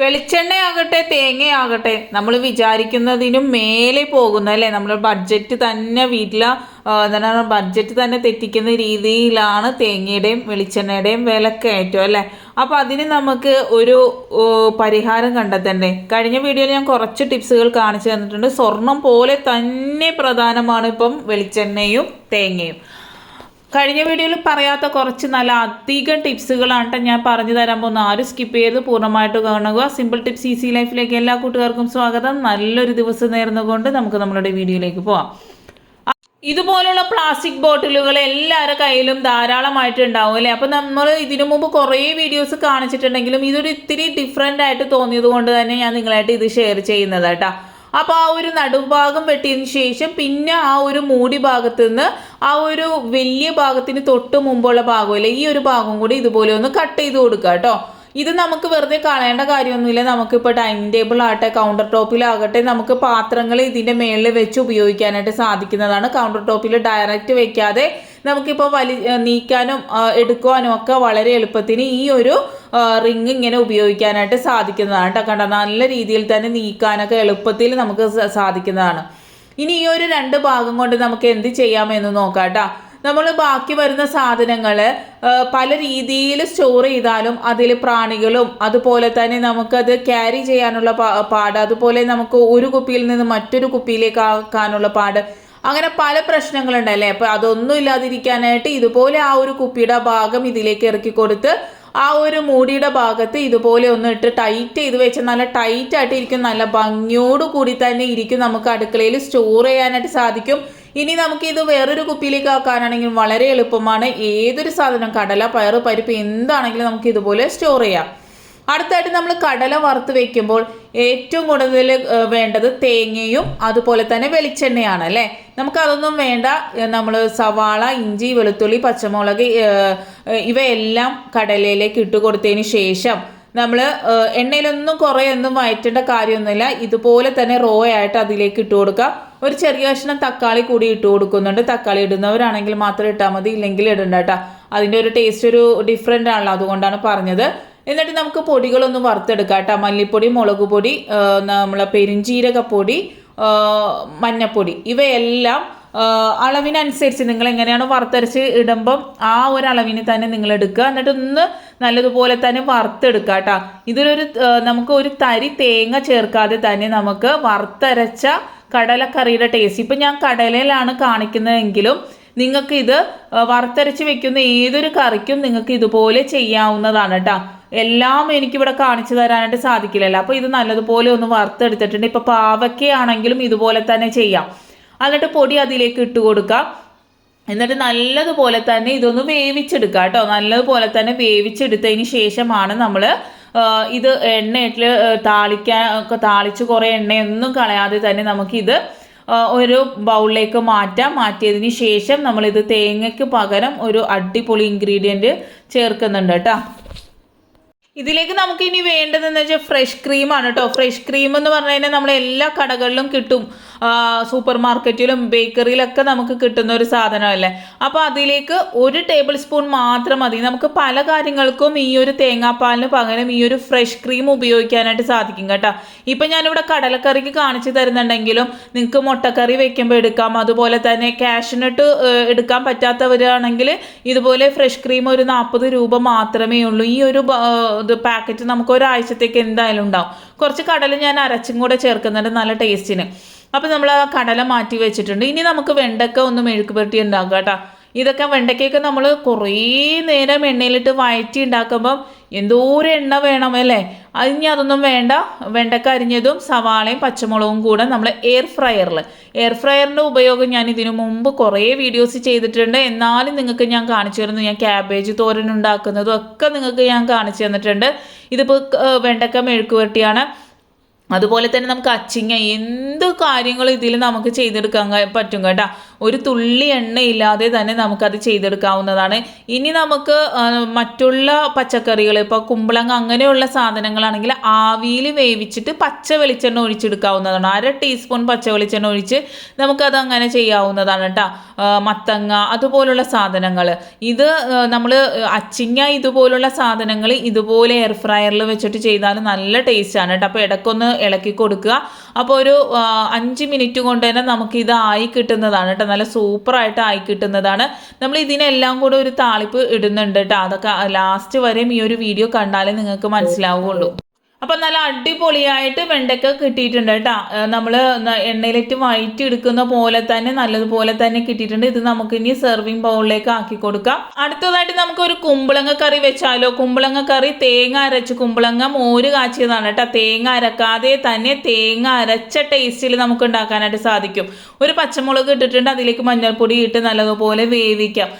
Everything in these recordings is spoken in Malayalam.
വെളിച്ചെണ്ണയാകട്ടെ തേങ്ങയാകട്ടെ നമ്മൾ വിചാരിക്കുന്നതിനും മേലെ പോകുന്ന അല്ലേ? നമ്മൾ ബഡ്ജറ്റ് തന്നെ വീട്ടിൽ ബഡ്ജറ്റ് തന്നെ തെറ്റിക്കുന്ന രീതിയിലാണ് തേങ്ങയുടെയും വെളിച്ചെണ്ണയുടെയും വിലക്കയറ്റം അല്ലേ? അപ്പോൾ അതിന് നമുക്ക് ഒരു പരിഹാരം കണ്ടെത്തണ്ടേ? കഴിഞ്ഞ വീഡിയോയിൽ ഞാൻ കുറച്ച് ടിപ്സുകൾ കാണിച്ചു തന്നിട്ടുണ്ട്. സ്വർണം പോലെ തന്നെ പ്രധാനമാണ് ഇപ്പം വെളിച്ചെണ്ണയും തേങ്ങയും. കഴിഞ്ഞ വീഡിയോയിൽ പറയാത്ത കുറച്ച് നല്ല അധികം ടിപ്സുകളാണ് ഞാൻ പറഞ്ഞു തരാൻ പോകുന്നത്. ആരും സ്കിപ്പ് ചെയ്ത് പൂർണമായിട്ട് കാണുക. സിമ്പിൾ ടിപ്സ് ഈസി ലൈഫിലേക്ക് എല്ലാ കൂട്ടുകാർക്കും സ്വാഗതം. നല്ലൊരു ദിവസം നേർന്നുകൊണ്ട് നമുക്ക് നമ്മളുടെ വീഡിയോയിലേക്ക് പോവാം. ഇതുപോലുള്ള പ്ലാസ്റ്റിക് ബോട്ടിലുകൾ എല്ലാവരുടെ കയ്യിലും ധാരാളമായിട്ട് ഉണ്ടാവും അല്ലേ? അപ്പം നമ്മൾ ഇതിനു മുമ്പ് കുറേ വീഡിയോസ് കാണിച്ചിട്ടുണ്ടെങ്കിലും ഇതൊരു ഇത്തിരി ഡിഫറെന്റ് ആയിട്ട് തോന്നിയത് കൊണ്ട് തന്നെ ഞാൻ നിങ്ങളായിട്ട് ഇത് ഷെയർ ചെയ്യുന്നത് കേട്ടോ അപ്പോൾ ആ ഒരു നടുഭാഗം വെട്ടിയതിന് ശേഷം പിന്നെ ആ ഒരു മൂടി ഭാഗത്ത് നിന്ന് ആ ഒരു വലിയ ഭാഗത്തിന് തൊട്ട് മുമ്പുള്ള ഭാഗമില്ല ഈ ഒരു ഭാഗം കൂടി ഇതുപോലെ ഒന്ന് കട്ട് ചെയ്ത് കൊടുക്കുക കേട്ടോ ഇത് നമുക്ക് വെറുതെ കളയേണ്ട കാര്യമൊന്നുമില്ല. നമുക്കിപ്പോൾ ഡൈനിങ് ടേബിൾ ആകട്ടെ കൗണ്ടർ ടോപ്പിലാകട്ടെ നമുക്ക് പാത്രങ്ങൾ ഇതിന്റെ മേളിൽ വെച്ച് ഉപയോഗിക്കാനായിട്ട് സാധിക്കുന്നതാണ്. കൗണ്ടർ ടോപ്പിൽ ഡയറക്റ്റ് വെക്കാതെ നമുക്കിപ്പോൾ വലി നീക്കാനും എടുക്കുവാനും ഒക്കെ വളരെ എളുപ്പത്തിന് ഈ ഒരു റിങ് ഇങ്ങനെ ഉപയോഗിക്കാനായിട്ട് സാധിക്കുന്നതാണ് കേട്ടോ കണ്ട? നല്ല രീതിയിൽ തന്നെ നീക്കാനൊക്കെ എളുപ്പത്തിൽ നമുക്ക് സാധിക്കുന്നതാണ്. ഇനി ഈ ഒരു രണ്ട് ഭാഗം കൊണ്ട് നമുക്ക് എന്ത് ചെയ്യാമെന്ന് നോക്കാം കേട്ടോ നമ്മൾ ബാക്കി വരുന്ന സാധനങ്ങൾ പല രീതിയിൽ സ്റ്റോർ ചെയ്താലും അതിൽ പ്രാണികളും അതുപോലെ തന്നെ നമുക്കത് ക്യാരി ചെയ്യാനുള്ള പാട് അതുപോലെ നമുക്ക് ഒരു കുപ്പിയിൽ നിന്ന് മറ്റൊരു കുപ്പിയിലേക്ക് ആക്കാനുള്ള പാട് അങ്ങനെ പല പ്രശ്നങ്ങളുണ്ടല്ലേ അപ്പോൾ അതൊന്നും ഇല്ലാതിരിക്കാനായിട്ട് ഇതുപോലെ ആ ഒരു കുപ്പിയുടെ ഭാഗം ഇതിലേക്ക് ഇറക്കി കൊടുത്ത് ആ ഒരു മൂടിയുടെ ഭാഗത്ത് ഇതുപോലെ ഒന്ന് ഇട്ട് ടൈറ്റ് ചെയ്ത് വെച്ചാൽ നല്ല ടൈറ്റ് ആയിട്ട് ഇരിക്കും നല്ല ഭംഗിയോട് കൂടി തന്നെ ഇരിക്കും. നമുക്ക് അടുക്കളയിൽ സ്റ്റോർ ചെയ്യാനായിട്ട് സാധിക്കും. ഇനി നമുക്ക് ഇത് വേറൊരു കുപ്പിയിലേക്ക് ആക്കാനാണെങ്കിൽ വളരെ എളുപ്പമാണ്. ഏതൊരു സാധനം കടല പയറ് പരിപ്പ് എന്താണെങ്കിലും നമുക്ക് ഇതുപോലെ സ്റ്റോർ ചെയ്യാം. അടുത്തായിട്ട് നമ്മൾ കടല വറുത്ത് വെക്കുമ്പോൾ ഏറ്റവും കൂടുതൽ വേണ്ടത് തേങ്ങയും അതുപോലെ തന്നെ വെളിച്ചെണ്ണയാണ് അല്ലേ? നമുക്കതൊന്നും വേണ്ട. നമ്മൾ സവാള ഇഞ്ചി വെളുത്തുള്ളി പച്ചമുളക് ഇവയെല്ലാം കടലയിലേക്ക് ഇട്ട് കൊടുത്തതിന് ശേഷം നമ്മൾ എണ്ണയിലൊന്നും കുറേ ഒന്നും വയറ്റേണ്ട കാര്യമൊന്നുമില്ല. ഇതുപോലെ തന്നെ റോ ആയിട്ട് അതിലേക്ക് ഇട്ട് കൊടുക്കുക. ഒരു ചെറിയ കഷ്ണം തക്കാളി കൂടി ഇട്ട് കൊടുക്കുന്നുണ്ട്. തക്കാളി ഇടുന്നവരാണെങ്കിൽ മാത്രം ഇട്ടാൽ മതി ഇല്ലെങ്കിൽ ഇടണ്ട കേട്ടോ. അതിന്റെ ഒരു ടേസ്റ്റ് ഒരു ഡിഫറെന്റ് ആണല്ലോ അതുകൊണ്ടാണ് പറഞ്ഞത്. എന്നിട്ട് നമുക്ക് പൊടികളൊന്ന് വറുത്തെടുക്കാം കേട്ടോ. മല്ലിപ്പൊടി മുളക് പൊടി നമ്മളെ പെരിഞ്ചീരകപ്പൊടി മഞ്ഞപ്പൊടി. ഇവയെല്ലാം അളവിനനുസരിച്ച് നിങ്ങൾ എങ്ങനെയാണ് വറുത്തരച്ച് ഇടുമ്പം ആ ഒരു അളവിന് തന്നെ നിങ്ങൾ എടുക്കുക. എന്നിട്ട് ഒന്ന് നല്ലതുപോലെ തന്നെ വറുത്തെടുക്കുക കേട്ടോ. ഇതിലൊരു നമുക്ക് ഒരു തരി തേങ്ങ ചേർക്കാതെ തന്നെ നമുക്ക് വറുത്തരച്ച കടലക്കറിയുടെ ടേസ്റ്റ് ഇപ്പം ഞാൻ കടലയിലാണ് കാണിക്കുന്നതെങ്കിലും നിങ്ങൾക്ക് ഇത് വറുത്തരച്ച് വെക്കുന്ന ഏതൊരു കറിക്കും നിങ്ങൾക്ക് ഇതുപോലെ ചെയ്യാവുന്നതാണ് കേട്ടോ. എല്ലാം എനിക്കിവിടെ കാണിച്ചു തരാനായിട്ട് സാധിക്കില്ലല്ലോ. അപ്പോൾ ഇത് നല്ലതുപോലെ ഒന്ന് വറുത്തെടുത്തിട്ടുണ്ട്. ഇപ്പോൾ പാവയ്ക്കയാണെങ്കിലും ഇതുപോലെ തന്നെ ചെയ്യാം. എന്നിട്ട് പൊടി അതിലേക്ക് ഇട്ട് കൊടുക്കാം എന്നിട്ട് നല്ലതുപോലെ തന്നെ ഇതൊന്ന് വേവിച്ചെടുക്കുക കേട്ടോ. നല്ലതുപോലെ തന്നെ വേവിച്ചെടുത്തതിന് ശേഷമാണ് നമ്മൾ ഇത് എണ്ണയിട്ട് താളിക്കാൻ താളിച്ച് കുറേ എണ്ണയൊന്നും കളയാതെ തന്നെ നമുക്കിത് ഒരു ബൗളിലേക്ക് മാറ്റാം. മാറ്റിയതിന് ശേഷം നമ്മളിത് തേങ്ങയ്ക്ക് പകരം ഒരു അടിപൊളി ഇൻഗ്രീഡിയന്റ് ചേർക്കുന്നുണ്ട് കേട്ടോ. ഇതിലേക്ക് നമുക്ക് ഇനി വേണ്ടതെന്ന് വെച്ചാൽ ഫ്രഷ് ക്രീമാണ് കേട്ടോ ഫ്രഷ് ക്രീം എന്ന് പറഞ്ഞു കഴിഞ്ഞാൽ നമ്മൾ എല്ലാ കടകളിലും കിട്ടും. സൂപ്പർ മാർക്കറ്റിലും ബേക്കറിയിലൊക്കെ നമുക്ക് കിട്ടുന്ന ഒരു സാധനമല്ലേ? അപ്പോൾ അതിലേക്ക് ഒരു ടേബിൾ സ്പൂൺ മാത്രം മതി. നമുക്ക് പല കാര്യങ്ങൾക്കും ഈ ഒരു തേങ്ങാപ്പാലിന് പകരം ഈ ഒരു ഫ്രഷ് ക്രീം ഉപയോഗിക്കാനായിട്ട് സാധിക്കും കേട്ടോ. ഇപ്പം ഞാനിവിടെ കടലക്കറിക്ക് കാണിച്ചു തരുന്നുണ്ടെങ്കിലും നിങ്ങൾക്ക് മുട്ടക്കറി വെക്കുമ്പോൾ എടുക്കാം. അതുപോലെ തന്നെ ക്യാഷിനിട്ട് എടുക്കാൻ പറ്റാത്തവരാണെങ്കിൽ ഇതുപോലെ ഫ്രഷ് ക്രീം ഒരു നാൽപ്പത് രൂപ മാത്രമേ ഉള്ളൂ. ഈ ഒരു ഇത് പാക്കറ്റ് നമുക്ക് ഒരാഴ്ചത്തേക്ക് എന്തായാലും ഉണ്ടാവും. കുറച്ച് കടല ഞാൻ അരച്ചും കൂടെ ചേർക്കുന്നുണ്ട് നല്ല ടേസ്റ്റിന് അപ്പോൾ നമ്മൾ ആ കടല മാറ്റി വെച്ചിട്ടുണ്ട്. ഇനി നമുക്ക് വെണ്ടക്ക ഒന്ന് മെഴുക്ക് പുരട്ടി ഉണ്ടാക്കുക കേട്ടോ. ഇതൊക്കെ വെണ്ടയ്ക്കൊക്കെ നമ്മൾ കുറേ നേരം എണ്ണയിലിട്ട് വഴറ്റി ഉണ്ടാക്കുമ്പം എന്തോരം എണ്ണ വേണം അല്ലേ? അതിന് അതൊന്നും വേണ്ട. വെണ്ടക്ക അരിഞ്ഞതും സവാളയും പച്ചമുളകും കൂടെ നമ്മൾ എയർ ഫ്രയറിൽ എയർ ഫ്രയറിന്റെ ഉപയോഗം ഞാൻ ഇതിനു മുമ്പ് കുറേ വീഡിയോസ് ചെയ്തിട്ടുണ്ട്. എന്നാലും നിങ്ങൾക്ക് ഞാൻ കാണിച്ചു തരുന്നു ഞാൻ ക്യാബേജ് തോരൻ ഉണ്ടാക്കുന്നതും ഒക്കെ നിങ്ങൾക്ക് ഞാൻ കാണിച്ചു തന്നിട്ടുണ്ട്. ഇതിപ്പോൾ വെണ്ടക്ക മെഴുക്ക് വരട്ടിയാണ് അതുപോലെ തന്നെ നമുക്ക് അച്ചിങ്ങ എന്ത് കാര്യങ്ങളും ഇതിൽ നമുക്ക് ചെയ്തെടുക്കാൻ പറ്റും കേട്ടോ. ഒരു തുള്ളി എണ്ണയില്ലാതെ തന്നെ നമുക്കത് ചെയ്തെടുക്കാവുന്നതാണ്. ഇനി നമുക്ക് മറ്റുള്ള പച്ചക്കറികൾ ഇപ്പോൾ കുമ്പളങ്ങ അങ്ങനെയുള്ള സാധനങ്ങളാണെങ്കിൽ ആവിയിൽ വേവിച്ചിട്ട് പച്ച വെളിച്ചെണ്ണ ഒഴിച്ചെടുക്കാവുന്നതാണ്. അര ടീസ്പൂൺ പച്ച വെളിച്ചെണ്ണ ഒഴിച്ച് നമുക്കത് അങ്ങനെ ചെയ്യാവുന്നതാണ് കേട്ടോ. മത്തങ്ങ അതുപോലുള്ള സാധനങ്ങൾ. ഇത് നമ്മൾ അച്ചിങ്ങ ഇതുപോലുള്ള സാധനങ്ങൾ ഇതുപോലെ എയർ ഫ്രയറിൽ വെച്ചിട്ട് ചെയ്താൽ നല്ല ടേസ്റ്റാണ് കേട്ടോ. അപ്പോൾ ഇടയ്ക്കൊന്ന് ഇളക്കി കൊടുക്കുക. അപ്പോൾ ഒരു അഞ്ച് മിനിറ്റ് കൊണ്ട് തന്നെ നമുക്ക് ഇത് ആയി കിട്ടുന്നതാണ് കേട്ടോ നല്ല സൂപ്പറായിട്ട് ആയി കിട്ടുന്നതാണ്. നമ്മൾ ഇതിനെല്ലാം കൂടെ ഒരു താളിപ്പ് ഇടുന്നുണ്ട് കേട്ടോ അതൊക്കെ ലാസ്റ്റ് വരെയും ഈ ഒരു വീഡിയോ കണ്ടാലേ നിങ്ങൾക്ക് മനസ്സിലാവുകയുള്ളൂ. അപ്പം നല്ല അടിപൊളിയായിട്ട് വെണ്ടയ്ക്ക കിട്ടിയിട്ടുണ്ട് കേട്ടോ. നമ്മൾ എണ്ണയിലിട്ട് വഴറ്റി എടുക്കുന്ന പോലെ തന്നെ നല്ലതുപോലെ തന്നെ കിട്ടിയിട്ടുണ്ട്. ഇത് നമുക്ക് ഇനി സെർവിങ് ബൗളിലേക്ക് ആക്കി കൊടുക്കാം. അടുത്തതായിട്ട് നമുക്ക് ഒരു കുമ്പളങ്ങ കറി വെച്ചാലോ? കുമ്പളങ്ങ കറി തേങ്ങ അരച്ച് കുമ്പളങ്ങ മോര് കാച്ചിയതാണ് കേട്ടോ. തേങ്ങ അരക്കാതെ തന്നെ തേങ്ങ അരച്ച ടേസ്റ്റിൽ നമുക്ക് ഉണ്ടാക്കാനായിട്ട് സാധിക്കും. ഒരു പച്ചമുളക് ഇട്ടിട്ടുണ്ട് അതിലേക്ക് മഞ്ഞൾപ്പൊടി ഇട്ട് നല്ലതുപോലെ വേവിക്കാം.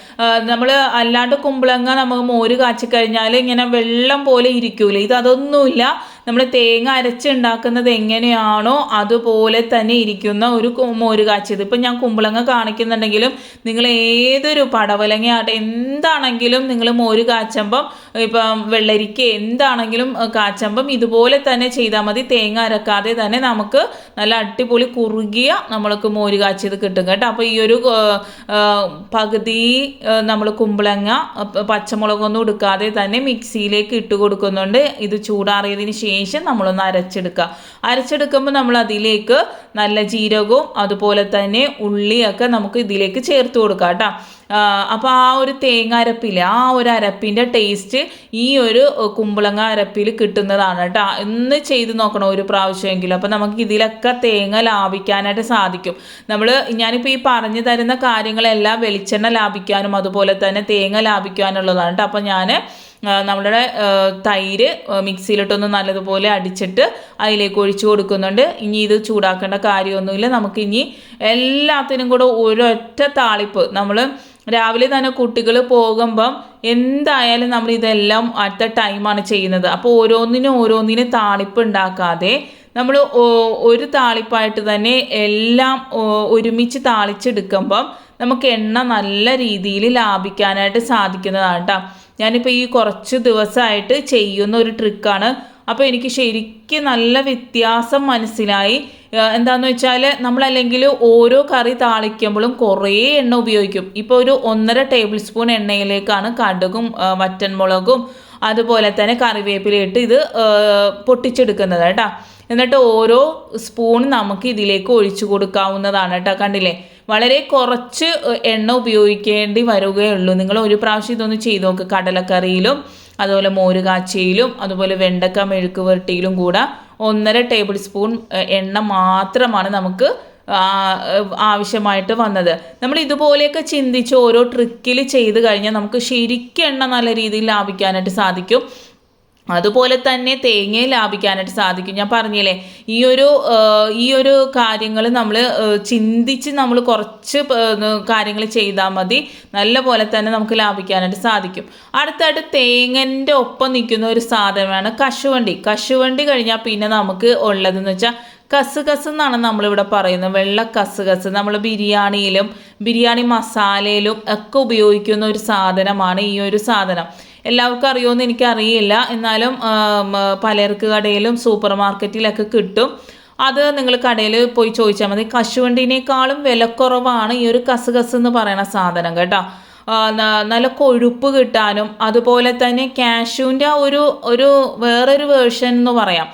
നമ്മൾ അല്ലാണ്ട് കുമ്പളങ്ങ നമുക്ക് മോര് കാച്ചിക്കഴിഞ്ഞാൽ ഇങ്ങനെ വെള്ളം പോലെ ഇരിക്കൂലേ? ഇത് അതൊന്നുമില്ല. നമ്മൾ തേങ്ങ അരച്ചുണ്ടാക്കുന്നത് എങ്ങനെയാണോ അതുപോലെ തന്നെ ഇരിക്കുന്ന ഒരു മോര് കാച്ചിയത്. ഇപ്പം ഞാൻ കുമ്പളങ്ങ കാണിക്കുന്നുണ്ടെങ്കിലും നിങ്ങൾ ഏതൊരു പടവലങ്ങയാട്ടെ എന്താണെങ്കിലും നിങ്ങൾ മോര് കാച്ചുമ്പം ഇപ്പം വെള്ളരിക്ക എന്താണെങ്കിലും കാച്ചുമ്പം ഇതുപോലെ തന്നെ ചെയ്താൽ മതി. തേങ്ങ അരക്കാതെ തന്നെ നമുക്ക് നല്ല അടിപൊളി കുറുകിയ നമ്മൾക്ക് മോര് കാച്ചിയത് കിട്ടും കേട്ടോ. അപ്പോൾ ഈ ഒരു പകുതി നമ്മൾ കുമ്പളങ്ങ പച്ചമുളകൊന്നും എടുക്കാതെ തന്നെ മിക്സിയിലേക്ക് ഇട്ട് കൊടുക്കുന്നുണ്ട്. ഇത് ചൂടാറിയതിന് ശേഷം നമ്മളൊന്ന് അരച്ചെടുക്കുക. അരച്ചെടുക്കുമ്പോൾ നമ്മൾ അതിലേക്ക് നല്ല ജീരകവും അതുപോലെ തന്നെ ഉള്ളിയൊക്കെ നമുക്ക് ഇതിലേക്ക് ചേർത്ത് കൊടുക്കാം കേട്ടോ. അപ്പോൾ ആ ഒരു തേങ്ങ അരപ്പില്ലേ ആ ഒരു അരപ്പിന്റെ ടേസ്റ്റ് ഈ ഒരു കുമ്പളങ്ങ അരപ്പിൽ കിട്ടുന്നതാണ് കേട്ടോ. ഒന്ന് ചെയ്ത് നോക്കണം ഒരു പ്രാവശ്യമെങ്കിലും. അപ്പോൾ നമുക്ക് ഇതിലൊക്കെ തേങ്ങ ലാഭിക്കാനായിട്ട് സാധിക്കും. നമ്മൾ ഞാനിപ്പോൾ ഈ പറഞ്ഞു തരുന്ന കാര്യങ്ങളെല്ലാം വെളിച്ചെണ്ണ ലാഭിക്കാനും അതുപോലെ തന്നെ തേങ്ങ ലാഭിക്കാനുള്ളതാണ് കേട്ടോ. അപ്പോൾ ഞാൻ ആ, നമ്മളുടെ തൈര് മിക്സിയിലിട്ടൊന്ന് നല്ലതുപോലെ അടിച്ചിട്ട് അതിലേക്ക് ഒഴിച്ചു കൊടുക്കുന്നുണ്ട്. ഇനി ഇത് ചൂടാക്കേണ്ട കാര്യമൊന്നുമില്ല. നമുക്ക് ഇനി എല്ലാത്തിനും കൂടെ ഒരൊറ്റ താളിപ്പ്. നമ്മൾ രാവിലെ തന്നെ കുട്ടികൾ പോകുമ്പം എന്തായാലും നമ്മൾ ഇതെല്ലാം അടുത്ത ടൈമാണ് ചെയ്യുന്നത്. അപ്പോൾ ഓരോന്നിനും ഓരോന്നിനും താളിപ്പ് ഉണ്ടാക്കാതെ നമ്മൾ ഒരു താളിപ്പായിട്ട് തന്നെ എല്ലാം ഒരുമിച്ച് താളിച്ചെടുക്കുമ്പം നമുക്ക് എണ്ണ നല്ല രീതിയിൽ ലാഭിക്കാനായിട്ട് സാധിക്കുന്നതാണ് കേട്ടോ. ഞാനിപ്പോൾ ഈ കുറച്ച് ദിവസമായിട്ട് ചെയ്യുന്ന ഒരു ട്രിക്കാണ്. അപ്പോൾ എനിക്ക് ശരിക്കും നല്ല വ്യത്യാസം മനസ്സിലായി. എന്താന്ന് വെച്ചാൽ നമ്മളല്ലെങ്കിൽ ഓരോ കറി താളിക്കുമ്പോഴും കുറേ എണ്ണ ഉപയോഗിക്കും. ഇപ്പോൾ ഒരു ഒന്നര ടേബിൾ സ്പൂൺ എണ്ണയിലേക്കാണ് കടുകും വറ്റൻമുളകും അതുപോലെ തന്നെ കറിവേപ്പിലയിട്ട് ഇത് പൊട്ടിച്ചെടുക്കുന്നത് കേട്ടോ. എന്നിട്ട് ഓരോ സ്പൂൺ നമുക്ക് ഇതിലേക്ക് ഒഴിച്ചു കൊടുക്കാവുന്നതാണ് കേട്ടോ. കണ്ടില്ലേ? വളരെ കുറച്ച് എണ്ണ ഉപയോഗിക്കേണ്ടി വരികയുള്ളൂ. നിങ്ങൾ ഒരു പ്രാവശ്യം ഇതൊന്ന് ചെയ്ത് നോക്ക്. കടലക്കറിയിലും അതുപോലെ മോര് കാച്ചിയിലും അതുപോലെ വെണ്ടക്ക മെഴുക്ക് പുരട്ടിയിലും കൂടെ ഒന്നര ടേബിൾ സ്പൂൺ എണ്ണ മാത്രമാണ് നമുക്ക് ആവശ്യമായിട്ട് വന്നത്. നമ്മൾ ഇതുപോലെയൊക്കെ ചിന്തിച്ച് ഓരോ ട്രിക്കിൽ ചെയ്ത് കഴിഞ്ഞാൽ നമുക്ക് ശരിക്കും എണ്ണ നല്ല രീതിയിൽ ലാഭിക്കാനായിട്ട് സാധിക്കും. അതുപോലെ തന്നെ തേങ്ങയെ ലാഭിക്കാനായിട്ട് സാധിക്കും. ഞാൻ പറഞ്ഞില്ലേ ഈ ഒരു ഈ ഒരു കാര്യങ്ങൾ നമ്മൾ ചിന്തിച്ച് നമ്മൾ കുറച്ച് കാര്യങ്ങൾ ചെയ്താൽ മതി. നല്ല പോലെ തന്നെ നമുക്ക് ലാഭിക്കാനായിട്ട് സാധിക്കും. അടുത്തായിട്ട് തേങ്ങന്റെ ഒപ്പം നിൽക്കുന്ന ഒരു സാധനമാണ് കശുവണ്ടി. കശുവണ്ടി കഴിഞ്ഞാൽ പിന്നെ നമുക്ക് ഉള്ളതെന്ന് വെച്ചാൽ കസുകസ് എന്നാണ് നമ്മളിവിടെ പറയുന്നത്. വെള്ള കസുകസ്. നമ്മൾ ബിരിയാണിയിലും ബിരിയാണി മസാലയിലും ഒക്കെ ഉപയോഗിക്കുന്ന ഒരു സാധനമാണ് ഈ ഒരു സാധനം. എല്ലാവർക്കും അറിയുമെന്ന് എനിക്കറിയില്ല. എന്നാലും പലചരക്ക് കടയിലും സൂപ്പർ മാർക്കറ്റിലൊക്കെ കിട്ടും. അത് നിങ്ങൾ കടയിൽ പോയി ചോദിച്ചാൽ മതി. കശുവണ്ടിനേക്കാളും വിലക്കുറവാണ് ഈ ഒരു കസുകസ് എന്ന് പറയുന്ന സാധനം കേട്ടോ. നല്ല കൊഴുപ്പ് കിട്ടാനും അതുപോലെ തന്നെ കാഷ്യൂവിന്റെ ആ ഒരു ഒരു വേറൊരു വേർഷൻ എന്ന് പറയാം.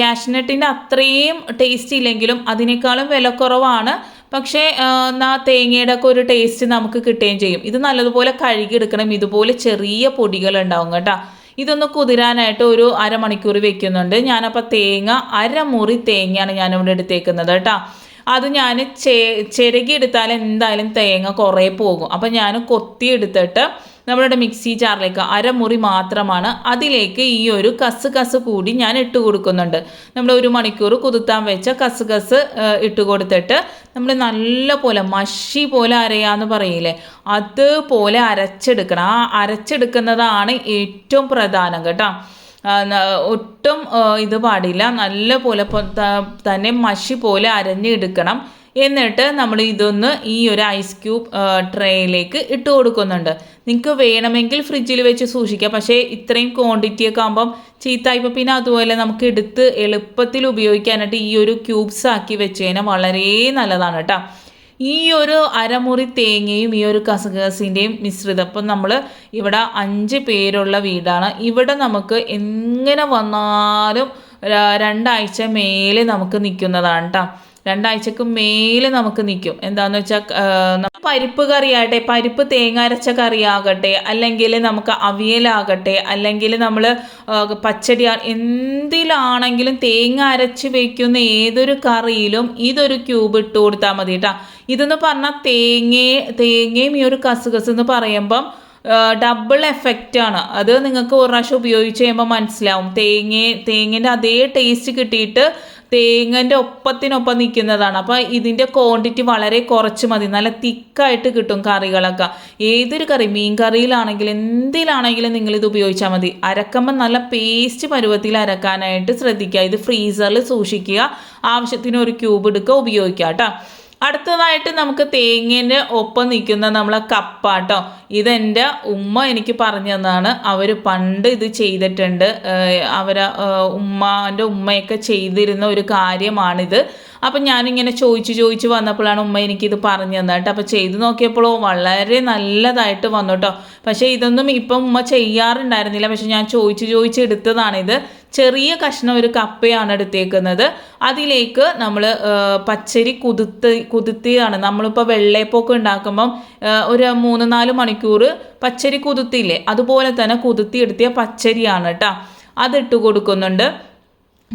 കാഷ്നട്ടിന്റെ അത്രയും ടേസ്റ്റ് ഇല്ലെങ്കിലും അതിനേക്കാളും വിലക്കുറവാണ് പക്ഷേ ആ, തേങ്ങയുടെ ഒക്കെ ഒരു ടേസ്റ്റ് നമുക്ക് കിട്ടുകയും ചെയ്യും. ഇത് നല്ലതുപോലെ കഴുകിയെടുക്കണം. ഇതുപോലെ ചെറിയ പൊടികൾ ഉണ്ടാവും കേട്ടോ. ഇതൊന്ന് കുതിരാനായിട്ട് ഒരു അരമണിക്കൂർ വെക്കുന്നുണ്ട്. ഞാനപ്പോൾ തേങ്ങ അരമുറി തേങ്ങയാണ് ഞാനിവിടെ എടുത്തേക്കുന്നത് കേട്ടോ. അത് ഞാൻ ചെ ചിരകിയെടുത്താൽ എന്തായാലും തേങ്ങ കുറേ പോകും. അപ്പം ഞാൻ കൊത്തി എടുത്തിട്ട് നമ്മളുടെ മിക്സി ജാറിലേക്ക് അരമുറി മാത്രമാണ് അതിലേക്ക് ഈ ഒരു കസ് കസ് കൂടി ഞാൻ ഇട്ട് കൊടുക്കുന്നുണ്ട്. നമ്മൾ ഒരു മണിക്കൂർ കുതിർത്താൻ വെച്ച കസ് കസ് ഇട്ട് കൊടുത്തിട്ട് നമ്മൾ നല്ല പോലെ മഷി പോലെ അരയാന്ന് പറയില്ലേ? അതുപോലെ അരച്ചെടുക്കണം. ആ അരച്ചെടുക്കുന്നതാണ് ഏറ്റവും പ്രധാനം കേട്ടോ. ഒട്ടും ഇത് പാടില്ല. നല്ല പോലെ തന്നെ മഷി പോലെ അരഞ്ഞെടുക്കണം. എന്നിട്ട് നമ്മൾ ഇതൊന്ന് ഈ ഒരു ഐസ് ക്യൂബ് ട്രേയിലേക്ക് ഇട്ട് കൊടുക്കുന്നുണ്ട്. നിങ്ങൾക്ക് വേണമെങ്കിൽ ഫ്രിഡ്ജിൽ വെച്ച് സൂക്ഷിക്കാം. പക്ഷേ ഇത്രയും ക്വാണ്ടിറ്റി ഒക്കെ ആകുമ്പം ചീത്തായിപ്പോൾ പിന്നെ അതുപോലെ നമുക്ക് എടുത്ത് എളുപ്പത്തിൽ ഉപയോഗിക്കാനായിട്ട് ഈ ഒരു ക്യൂബ്സ് ആക്കി വെച്ച് കഴിഞ്ഞാൽ വളരെ നല്ലതാണ് കേട്ടോ. ഈ ഒരു അരമുറി തേങ്ങയും ഈ ഒരു കസകസിന്റെയും മിശ്രിതം. ഇപ്പം നമ്മൾ ഇവിടെ അഞ്ച് പേരുള്ള വീടാണ്. ഇവിടെ നമുക്ക് എങ്ങനെ വന്നാലും രണ്ടാഴ്ച മേലെ നമുക്ക് നിൽക്കുന്നതാണ് കേട്ടോ. രണ്ടാഴ്ചക്ക് മേലെ നമുക്ക് നിൽക്കും എന്താന്ന് വെച്ചാൽ പരിപ്പ് കറിയാകട്ടെ പരിപ്പ് തേങ്ങ അരച്ച കറിയാകട്ടെ അല്ലെങ്കിൽ നമുക്ക് അവിയലാകട്ടെ അല്ലെങ്കിൽ നമ്മൾ പച്ചടി എന്തിലാണെങ്കിലും തേങ്ങ അരച്ച് വെക്കുന്ന ഏതൊരു കറിയിലും ഇതൊരു ക്യൂബ് ഇട്ട് കൊടുത്താൽ മതി കേട്ടോ ഇതെന്ന് പറഞ്ഞാൽ തേങ്ങയെ തേങ്ങയും ഈ ഒരു കസുകസ് എന്ന് പറയുമ്പം ഡബിൾ എഫക്റ്റ് ആണ്. അത് നിങ്ങൾക്ക് ഒരു പ്രാവശ്യം ഉപയോഗിച്ച് കഴിയുമ്പോൾ മനസ്സിലാവും. തേങ്ങ തേങ്ങേന്റെ അതേ ടേസ്റ്റ് കിട്ടിയിട്ട് തേങ്ങന്റെ ഒപ്പത്തിനൊപ്പം നിൽക്കുന്നതാണ്. അപ്പോൾ ഇതിന്റെ ക്വാണ്ടിറ്റി വളരെ കുറച്ച് മതി. നല്ല തിക്കായിട്ട് കിട്ടും കറികളൊക്കെ. ഏതൊരു കറി? മീൻ കറിയിലാണെങ്കിലും എന്തിലാണെങ്കിലും നിങ്ങൾ ഇത് ഉപയോഗിച്ചാൽ മതി. അരക്കുമ്പോൾ നല്ല പേസ്റ്റ് പരുവത്തിൽ അരക്കാനായിട്ട് ശ്രദ്ധിക്കുക. ഇത് ഫ്രീസറിൽ സൂക്ഷിക്കുക. ആവശ്യത്തിന് ഒരു ക്യൂബ് എടുക്കുക. ഉപയോഗിക്കുക കേട്ടോ. അടുത്തതായിട്ട് നമുക്ക് തേങ്ങേന്റെ ഒപ്പം നിൽക്കുന്ന നമ്മളെ കപ്പാട്ടോ. ഇതെന്റെ ഉമ്മ എനിക്ക് പറഞ്ഞു തന്നതാണ് അവർ പണ്ട് ഇത് ചെയ്തിട്ടുണ്ട്. അവരെ ഉമ്മാന്റെ ഉമ്മയൊക്കെ ചെയ്തിരുന്ന ഒരു കാര്യമാണിത്. അപ്പം ഞാനിങ്ങനെ ചോദിച്ച് ചോദിച്ച് വന്നപ്പോഴാണ് ഉമ്മ എനിക്കിത് പറഞ്ഞു തന്നെ കേട്ടോ. അപ്പോൾ ചെയ്ത് നോക്കിയപ്പോഴോ വളരെ നല്ലതായിട്ട് വന്നു കേട്ടോ. പക്ഷേ ഇതൊന്നും ഇപ്പം ഉമ്മ ചെയ്യാറുണ്ടായിരുന്നില്ല. പക്ഷെ ഞാൻ ചോദിച്ച് ചോദിച്ച് എടുത്തതാണിത് ചെറിയ കഷ്ണം ഒരു കപ്പയാണ് എടുത്തേക്കുന്നത്. അതിലേക്ക് നമ്മൾ പച്ചരി കുതിർത്ത് കുതിർത്തിയാണ്. നമ്മളിപ്പോൾ വെള്ളയപ്പൊക്കെ ഉണ്ടാക്കുമ്പം ഒരു മൂന്ന് നാല് മണിക്കൂർ പച്ചരി കുതിർത്തിയില്ലേ അതുപോലെ തന്നെ കുതിർത്തി എടുത്തിയ പച്ചരിയാണ് കേട്ടോ. അതിട്ട് കൊടുക്കുന്നുണ്ട്.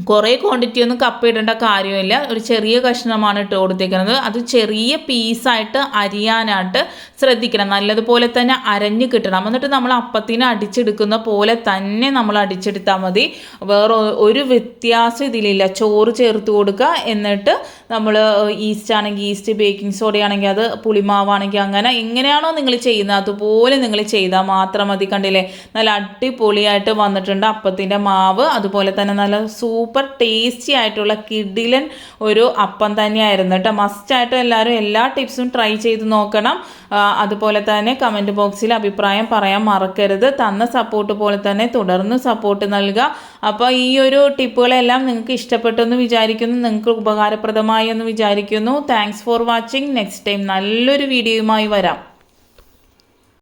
കുറേ ക്വാണ്ടിറ്റി ഒന്നും കപ്പ ഇടേണ്ട കാര്യമില്ല. ഒരു ചെറിയ കഷ്ണമാണ് ഇട്ട് കൊടുത്തേക്കുന്നത്. അത് ചെറിയ പീസായിട്ട് അരിയാനായിട്ട് ശ്രദ്ധിക്കണം. നല്ലതുപോലെ തന്നെ അരഞ്ഞ് കിട്ടണം. എന്നിട്ട് നമ്മൾ അപ്പത്തിന് അടിച്ചെടുക്കുന്ന പോലെ തന്നെ നമ്മൾ അടിച്ചെടുത്താൽ മതി. വേറെ ഒരു വ്യത്യാസം ഇതിലില്ല. ചോറ് ചേർത്ത് കൊടുക്കുക എന്നിട്ട് നമ്മൾ ഈസ്റ്റ് ആണെങ്കിൽ ഈസ്റ്റ് ബേക്കിംഗ് സോഡ ആണെങ്കിൽ അത് പുളിമാവാണെങ്കിൽ അങ്ങനെ എങ്ങനെയാണോ നിങ്ങൾ ചെയ്യുന്നത് അതുപോലെ നിങ്ങൾ ചെയ്താൽ മാത്രം മതി. കണ്ടില്ലേ? നല്ല അടിപൊളിയായിട്ട് വന്നിട്ടുണ്ട് അപ്പത്തിന്റെ മാവ്. അതുപോലെ തന്നെ നല്ല സൂപ്പർ ടേസ്റ്റി ആയിട്ടുള്ള കിഡിലൻ ഒരു അപ്പം തന്നെയായിരുന്നു കേട്ടോ. മസ്റ്റായിട്ടും എല്ലാവരും എല്ലാ ടിപ്സും ട്രൈ ചെയ്ത് നോക്കണം. അതുപോലെ തന്നെ കമന്റ് ബോക്സിൽ അഭിപ്രായം പറയാൻ മറക്കരുത്. തന്ന സപ്പോർട്ട് പോലെ തന്നെ തുടർന്ന് സപ്പോർട്ട് നൽകുക. അപ്പോൾ ഈ ഒരു ടിപ്പുകളെല്ലാം നിങ്ങൾക്ക് ഇഷ്ടപ്പെട്ടെന്ന് വിചാരിക്കുന്നു. നിങ്ങൾക്ക് ഉപകാരപ്രദമായി എന്ന് വിചാരിക്കുന്നു. Thanks for watching next time നല്ലൊരു വീഡിയോയുമായി വരാം.